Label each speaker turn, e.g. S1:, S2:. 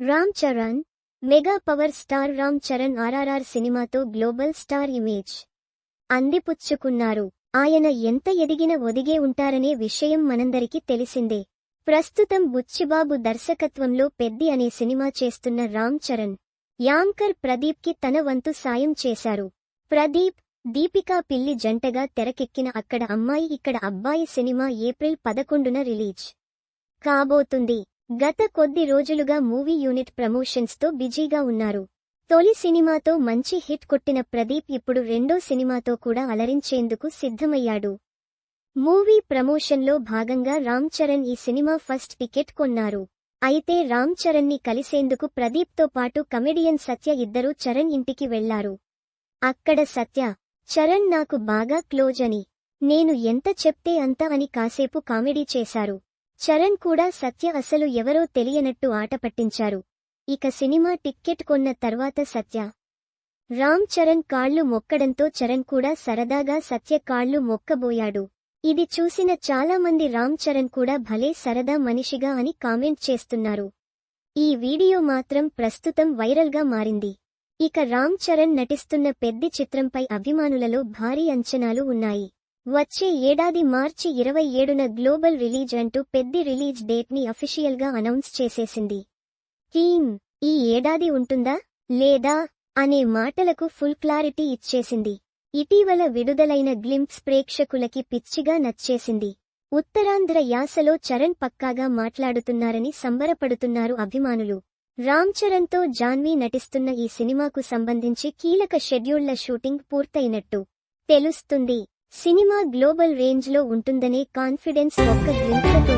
S1: Ram Charan mega power star Ram Charan RRR సినిమాతో global star image అందిపుచ్చుకున్నారు. ఆయన ఎంత ఎదిగిన ఒదిగే ఉంటారనే విషయం మనందరికీ తెలిసిందే. ప్రస్తుతం బుచ్చిబాబు దర్శకత్వంలో పెద్ది అనే సినిమా చేస్తున్న రామ్ చరణ్ యాంకర్ ప్రదీప్కి తన వంతు సాయం చేశారు. ప్రదీప్ దీపికా పిల్లి జంటగా తెరకెక్కిన అక్కడ అమ్మాయి ఇక్కడ అబ్బాయి సినిమా ఏప్రిల్ పదకొండున రిలీజ్ కాబోతుంది. గత కొద్ది రోజులుగా మూవీ యూనిట్ ప్రమోషన్స్తో బిజీగా ఉన్నారు. తొలి సినిమాతో మంచి హిట్ కొట్టిన ప్రదీప్ ఇప్పుడు రెండో సినిమాతో కూడా అలరించేందుకు సిద్ధమయ్యాడు. మూవీ ప్రమోషన్లో భాగంగా రామ్ చరణ్ ఈ సినిమా ఫస్ట్ టికెట్ కొన్నారు. అయితే రామ్ చరణ్ని కలిసేందుకు ప్రదీప్తో పాటు కమెడియన్ సత్య ఇద్దరూ చరణ్ ఇంటికి వెళ్ళారు. అక్కడ సత్య చరణ్ నాకు బాగా క్లోజ్ అని. నేను ఎంత చెప్తే అంత అని కాసేపు కామెడీ చేశారు. చరణ్ కూడా సత్య అసలు ఎవరో తెలియనట్టు ఆట పట్టించారు. ఇక సినిమా టిక్కెట్ కొన్న తర్వాత సత్య. రామ్ చరణ్ కాళ్ళు మొక్కడంతో చరణ్ కూడా సరదాగా సత్య కాళ్ళు మొక్కబోయాడు. ఇది చూసిన చాలామంది రామ్ చరణ్ కూడా భలే సరదా మనిషిగా అని కామెంట్ చేస్తున్నారు. ఈ వీడియో మాత్రం ప్రస్తుతం వైరల్గా మారింది. ఇక రామ్ చరణ్ నటిస్తున్న పెద్ది చిత్రంపై అభిమానులలో భారీ అంచనాలు ఉన్నాయి. వచ్చే ఏడాది మార్చి ఇరవై ఏడున గ్లోబల్ రిలీజ్ అంటూ పెద్ది రిలీజ్ డేట్ని అనౌన్స్ చేసేసింది. థీమ్ ఈ ఏడాది ఉంటుందా లేదా అనే మాటలకు ఫుల్ క్లారిటీ ఇచ్చేసింది. ఇటీవల విడుదలైన గ్లింప్స్ ప్రేక్షకులకి పిచ్చిగా నచ్చేసింది. ఉత్తరాంధ్ర యాసలో చరణ్ పక్కాగా మాట్లాడుతున్నారని సంబరపడుతున్నారు అభిమానులు. రామ్ చరణ్తో జాన్వీ నటిస్తున్న ఈ సినిమాకు సంబంధించి కీలక షెడ్యూళ్ళ షూటింగ్ పూర్తయినట్టు తెలుస్తుంది. సినిమా గ్లోబల్ రేంజ్లో ఉంటుందనే కాన్ఫిడెన్స్ ఒక్క గ్లింపులతో